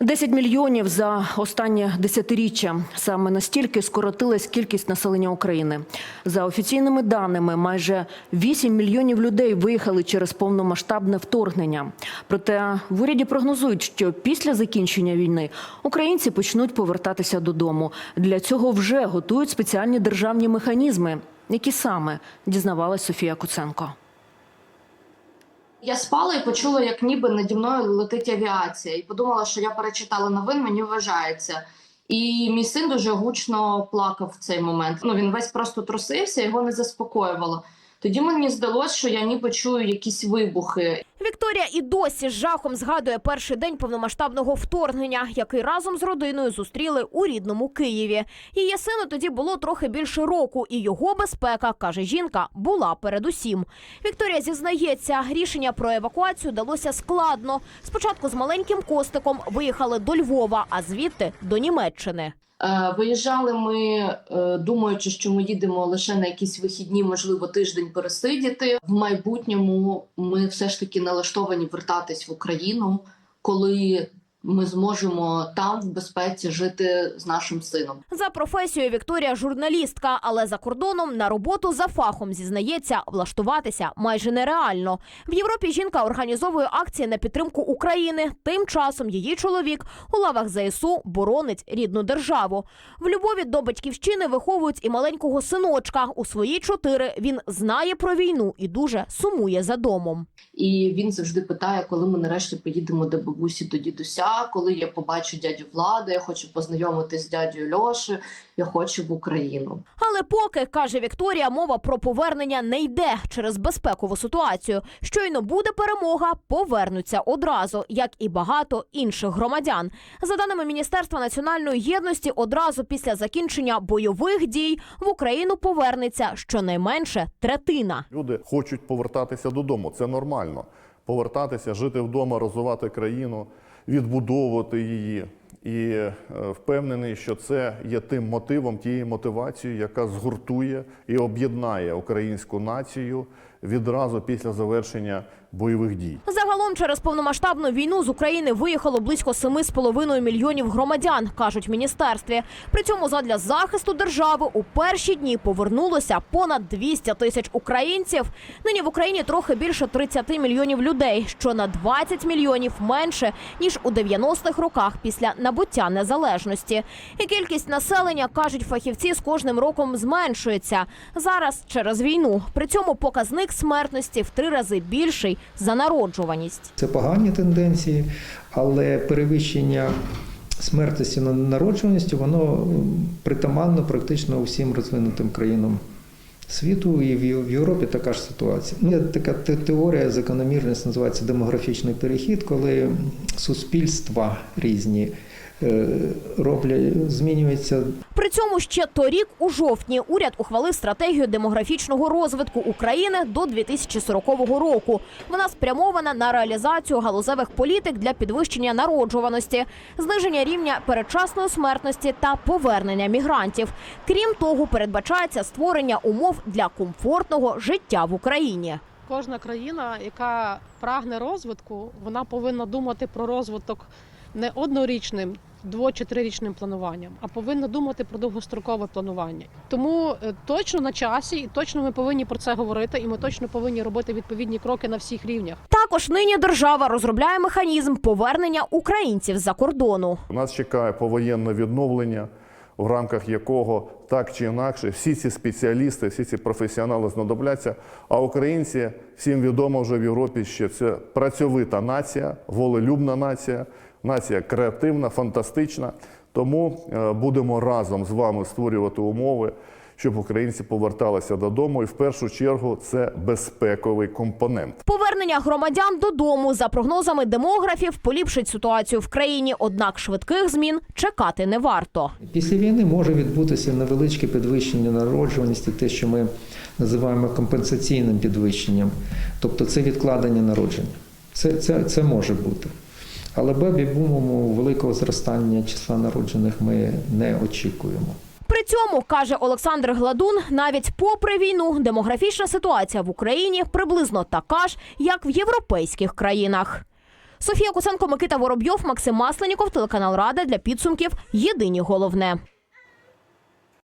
10 мільйонів за останнє десятиріччя. Саме настільки скоротилась кількість населення України. За офіційними даними, майже 8 мільйонів людей виїхали через повномасштабне вторгнення. Проте в уряді прогнозують, що після закінчення війни українці почнуть повертатися додому. Для цього вже готують спеціальні державні механізми. Які саме дізнавалась Софія Куценко. Я спала і почула, як ніби наді мною летить авіація, і подумала, що я перечитала новин, мені вважається. І мій син дуже гучно плакав в цей момент. Ну він весь просто трусився, його не заспокоювало. Тоді мені здалося, що я ніби чую якісь вибухи. Вікторія і досі з жахом згадує перший день повномасштабного вторгнення, який разом з родиною зустріли у рідному Києві. Її сину тоді було трохи більше року, і його безпека, каже жінка, була передусім. Вікторія зізнається, рішення про евакуацію далося складно. Спочатку з маленьким костиком виїхали до Львова, а звідти до Німеччини. Е, виїжджали ми, е, думаючи, що ми їдемо лише на якісь вихідні, можливо, тиждень пересидіти. В майбутньому ми все ж таки налаштовані вертатись в Україну, коли ми зможемо там в безпеці жити з нашим сином. За професією Вікторія журналістка, але за кордоном на роботу за фахом зізнається, влаштуватися майже нереально. В Європі жінка організовує акції на підтримку України. Тим часом її чоловік у лавах ЗСУ боронить рідну державу. В Львові до батьківщини виховують і маленького синочка. У свої чотири він знає про війну і дуже сумує за домом. І він завжди питає, коли ми нарешті поїдемо до бабусі до дідуся, коли я побачу дядю Влада, я хочу познайомитись з дядю Льошею, я хочу в Україну. Але поки каже Вікторія, мова про повернення не йде через безпекову ситуацію. Щойно буде перемога, повернуться одразу, як і багато інших громадян. За даними Міністерства національної єдності, одразу після закінчення бойових дій в Україну повернеться щонайменше третина. Люди хочуть повертатися додому. Це нормально. Повертатися, жити вдома, розвивати країну, відбудовувати її. І е, впевнений, що це є тим мотивом, тією мотивацією, яка згуртує і об'єднає українську націю відразу після завершення бойових дій. Загалом через повномасштабну війну з України виїхало близько 7,5 мільйонів громадян, кажуть в міністерстві. При цьому задля захисту держави у перші дні повернулося понад 200 тисяч українців. Нині в Україні трохи більше 30 мільйонів людей, що на 20 мільйонів менше ніж у 90-х роках після набуття незалежності. І кількість населення кажуть фахівці з кожним роком зменшується. Зараз через війну. При цьому показник смертності в три рази більший за народжуваність. Це погані тенденції, але перевищення смертності на народжуваністю воно притаманно практично усім розвинутим країнам світу. І в Європі така ж ситуація. Ну, Є така теорія закономірність, називається демографічний перехід, коли суспільства різні роблять, змінюються При цьому ще торік, у жовтні, уряд ухвалив стратегію демографічного розвитку України до 2040 року. Вона спрямована на реалізацію галузевих політик для підвищення народжуваності, зниження рівня передчасної смертності та повернення мігрантів. Крім того, передбачається створення умов для комфортного життя в Україні. Кожна країна, яка прагне розвитку, вона повинна думати про розвиток не однорічним, дво чи трирічним плануванням, а повинна думати про довгострокове планування. Тому е, точно на часі, і точно ми повинні про це говорити, і ми точно повинні робити відповідні кроки на всіх рівнях. Також нині держава розробляє механізм повернення українців за кордону. Нас чекає повоєнне відновлення, в рамках якого так чи інакше всі ці спеціалісти, всі ці професіонали знадобляться. А українці всім відомо вже в Європі, що це працьовита нація, волелюбна нація, нація креативна, фантастична. Тому е, будемо разом з вами створювати умови, щоб українці поверталися додому. І в першу чергу це безпековий компонент. Повернення громадян додому за прогнозами демографів поліпшить ситуацію в країні. Однак швидких змін чекати не варто. Після війни може відбутися невеличке підвищення народжуваності, те, що ми називаємо компенсаційним підвищенням, тобто це відкладення народження. Це, це, це може бути. Але бебі-бумому великого зростання числа народжених ми не очікуємо. При цьому каже Олександр Гладун, навіть попри війну, демографічна ситуація в Україні приблизно така ж, як в європейських країнах. Софія Кусенко, Микита Воробйов, Максим Масленіков, телеканал Рада для підсумків. Єдині головне.